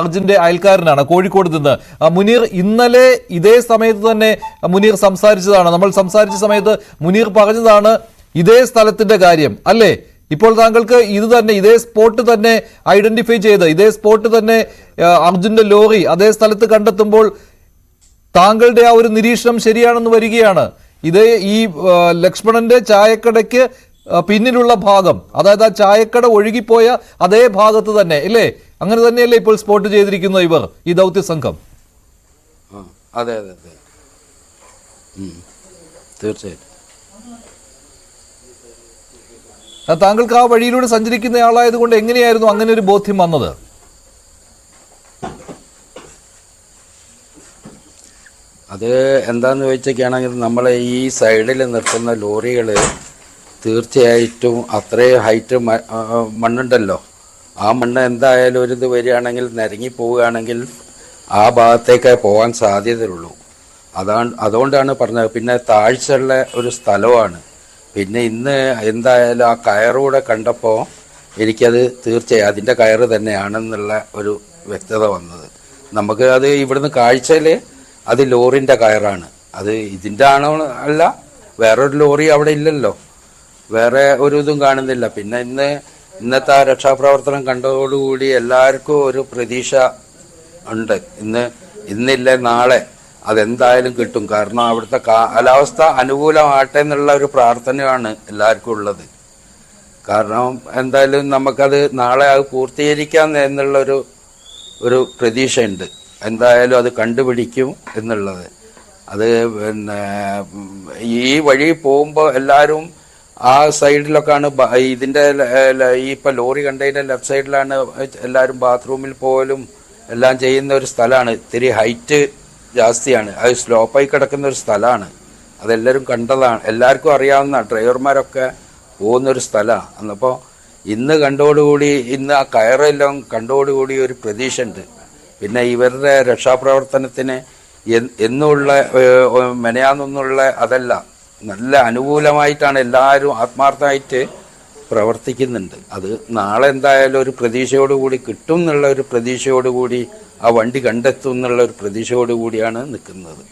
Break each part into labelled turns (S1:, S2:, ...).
S1: അർജുന്റെ അയൽക്കാരനാണ്. കോഴിക്കോട് നിന്ന്. മുനീർ ഇന്നലെ ഇതേ സമയത്ത് തന്നെ മുനീർ സംസാരിച്ചതാണ്. നമ്മൾ സംസാരിച്ച സമയത്ത് മുനീർ പറഞ്ഞതാണ് ഇതേ സ്ഥലത്തിന്റെ കാര്യം. അല്ലേ? ഇപ്പോൾ താങ്കൾക്ക് ഇത് തന്നെ ഇതേ സ്പോട്ട് തന്നെ ഐഡന്റിഫൈ ചെയ്ത് ഇതേ സ്പോട്ട് തന്നെ അർജുന്റെ ലോറി അതേ സ്ഥലത്ത് കണ്ടെത്തുമ്പോൾ താങ്കളുടെ ആ ഒരു നിരീക്ഷണം ശരിയാണെന്ന് വരികയാണ്. ഇത് ഈ ലക്ഷ്മണന്റെ ചായക്കടയ്ക്ക് പിന്നിലുള്ള ഭാഗം അതായത് ആ ചായക്കട ഒഴുകിപ്പോയ അതേ ഭാഗത്ത് തന്നെ ഇല്ലേ? അങ്ങനെ തന്നെയല്ലേ ഇപ്പോൾ സ്പോട്ട് ചെയ്തിരിക്കുന്നു ഇവർ ഈ ദൗത്യ സംഘം?
S2: അതെ അതെ അതെ. തീർച്ചയായിട്ടും.
S1: താങ്കൾക്ക് ആ വഴിയിലൂടെ സഞ്ചരിക്കുന്ന ആളായത് കൊണ്ട് എങ്ങനെയായിരുന്നു അങ്ങനെ ഒരു ബോധ്യം വന്നത്?
S2: അത് എന്താന്ന് ചോദിച്ചൊക്കെയാണെങ്കിൽ നമ്മളെ ഈ സൈഡിൽ നിർത്തുന്ന ലോറികൾ തീർച്ചയായിട്ടും അത്രയും ഹൈറ്റ് മണ്ണുണ്ടല്ലോ. ആ മണ്ണ് എന്തായാലും ഒരു ഇത് വരികയാണെങ്കിൽ നിരങ്ങി പോവുകയാണെങ്കിൽ ആ ഭാഗത്തേക്കേ പോകാൻ സാധ്യതയുള്ളൂ. അതാണ് അതുകൊണ്ടാണ് പറഞ്ഞത്. പിന്നെ താഴ്ചയുള്ള ഒരു സ്ഥലമാണ് പിന്നെ ഇന്ന് എന്തായാലും ആ കയറൂടെ കണ്ടപ്പോൾ എനിക്കത് തീർച്ചയായും അതിന്റെ കയറ് തന്നെയാണെന്നുള്ള ഒരു വ്യക്തത വന്നത്. നമുക്ക് അത് ഇവിടുന്ന് കാഴ്ചയിൽ അത് ലോറിന്റെ കയറാണ്. അത് ഇതിന്റെ ആണോ അല്ല വേറൊരു ലോറി അവിടെ ഇല്ലല്ലോ. വേറെ ഒരു ഇതും കാണുന്നില്ല. പിന്നെ ഇന്ന് ഇന്നത്തെ ആ രക്ഷാപ്രവർത്തനം കണ്ടതോടുകൂടി എല്ലാവർക്കും ഒരു പ്രതീക്ഷ ഉണ്ട്. ഇന്ന് ഇന്നില്ല നാളെ അതെന്തായാലും കിട്ടും. കാരണം അവിടുത്തെ കാലാവസ്ഥ അനുകൂലമാകട്ടെ എന്നുള്ള ഒരു പ്രാർത്ഥനയാണ് എല്ലാവർക്കും ഉള്ളത്. കാരണം എന്തായാലും നമുക്കത് നാളെ അത് പൂർത്തീകരിക്കാം എന്നുള്ളൊരു ഒരു പ്രതീക്ഷയുണ്ട്. എന്തായാലും അത് കണ്ടുപിടിക്കും എന്നുള്ളത്. അത് പിന്നെ ഈ വഴി പോകുമ്പോൾ എല്ലാവരും ആ സൈഡിലൊക്കെയാണ് ഇതിന്റെ ഈ ഇപ്പം ലോറി കണ്ടതിന്റെ ലെഫ്റ്റ് സൈഡിലാണ് എല്ലാവരും ബാത്റൂമിൽ പോലും എല്ലാം ചെയ്യുന്ന ഒരു സ്ഥലമാണ്. ഇത്തിരി ഹൈറ്റ് ജാസ്തിയാണ്. അത് സ്ലോപ്പായി കിടക്കുന്ന ഒരു സ്ഥലമാണ്. അതെല്ലാവരും കണ്ടതാണ്. എല്ലാവർക്കും അറിയാവുന്ന ഡ്രൈവർമാരൊക്കെ പോകുന്നൊരു സ്ഥലമാണ് അന്നപ്പോൾ ഇന്ന് കണ്ടോടുകൂടി ഇന്ന് ആ കയറെല്ലാം കണ്ടോടുകൂടി ഒരു പ്രതീക്ഷ ഉണ്ട് പിന്നെ ഇവരുടെ രക്ഷാപ്രവർത്തനത്തിന് എന്നുള്ള മെനയാന്നൊന്നുള്ള അതല്ല. നല്ല അനുകൂലമായിട്ടാണ് എല്ലാവരും ആത്മാർത്ഥമായിട്ട് പ്രവർത്തിക്കുന്നുണ്ട്. അത് നാളെ എന്തായാലും ഒരു പ്രതീക്ഷയോടുകൂടി കിട്ടും എന്നുള്ള ഒരു പ്രതീക്ഷയോടുകൂടി ആ വണ്ടി കണ്ടെത്തും എന്നുള്ള ഒരു പ്രതീക്ഷയോടുകൂടിയാണ് നിൽക്കുന്നത്.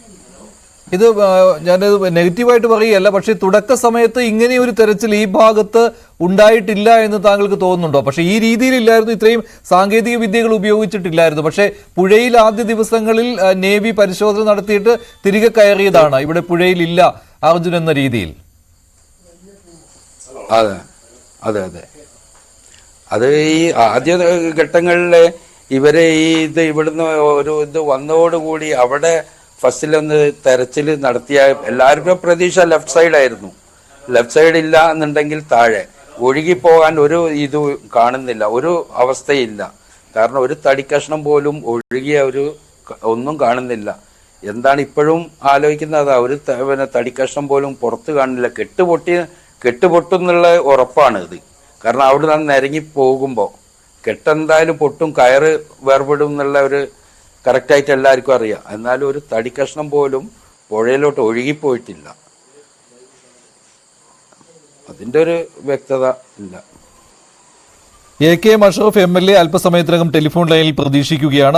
S1: ഇത് ഞാൻ നെഗറ്റീവായിട്ട് പറയുകയല്ല പക്ഷേ തുടക്ക സമയത്ത് ഇങ്ങനെ ഒരു തെരച്ചിൽ ഈ ഭാഗത്ത് ഉണ്ടായിട്ടില്ല എന്ന് താങ്കൾക്ക് തോന്നുന്നുണ്ടോ? പക്ഷേ ഈ രീതിയിലില്ലായിരുന്നു ഇത്രയും സാങ്കേതിക വിദ്യകൾ ഉപയോഗിച്ചിട്ടില്ലായിരുന്നു. പക്ഷേ പുഴയിൽ ആദ്യ ദിവസങ്ങളിൽ നേവി പരിശോധന നടത്തിയിട്ട് തിരികെ കയറിയതാണ്. ഇവിടെ പുഴയിലില്ല. അർജുൻ എന്ന രീതിയിൽ.
S2: അതെ അതെ അതെ. അത് ഈ ആദ്യ ഘട്ടങ്ങളിൽ ഇവരെ ഈ ഇത് ഇവിടുന്ന് ഒരു ഇത് വന്നതോടുകൂടി അവിടെ ഫസ്റ്റിലൊന്ന് തെരച്ചിൽ നടത്തിയ എല്ലാവരുടെയും പ്രതീക്ഷ ലെഫ്റ്റ് സൈഡായിരുന്നു. ലെഫ്റ്റ് സൈഡ് ഇല്ല എന്നുണ്ടെങ്കിൽ താഴെ. ഒഴുകിപ്പോകാൻ ഒരു ഇത് കാണുന്നില്ല ഒരു അവസ്ഥയില്ല. കാരണം ഒരു തടിക്കഷ്ണം പോലും ഒഴുകിയ ഒരു ഒന്നും കാണുന്നില്ല. എന്താണ് ഇപ്പോഴും ആലോചിക്കുന്നത്? ഒരു പിന്നെ തടിക്കഷ്ണം പോലും പുറത്ത് കാണില്ല. കെട്ടുപൊട്ടി കെട്ടുപൊട്ടും എന്നുള്ള ഉറപ്പാണ് ഇത്. കാരണം അവിടെ നിന്ന് നിരങ്ങി പോകുമ്പോൾ കെട്ടെന്തായാലും പൊട്ടും കയറ് വേർപെടും എന്നുള്ള ഒരു കറക്റ്റായിട്ട് എല്ലാവർക്കും അറിയാം. എന്നാലും ഒരു തടിക്കഷ്ണം പോലും പുഴയിലോട്ട് ഒഴുകിപ്പോയിട്ടില്ല. അതിന്റെ ഒരു വ്യക്തത ഇല്ല.
S1: എ കെ മഷോഫ് എം എൽ എ അല്പസമയത്തിനകം ടെലിഫോൺ ലൈനിൽ പ്രതീക്ഷിക്കുകയാണ്.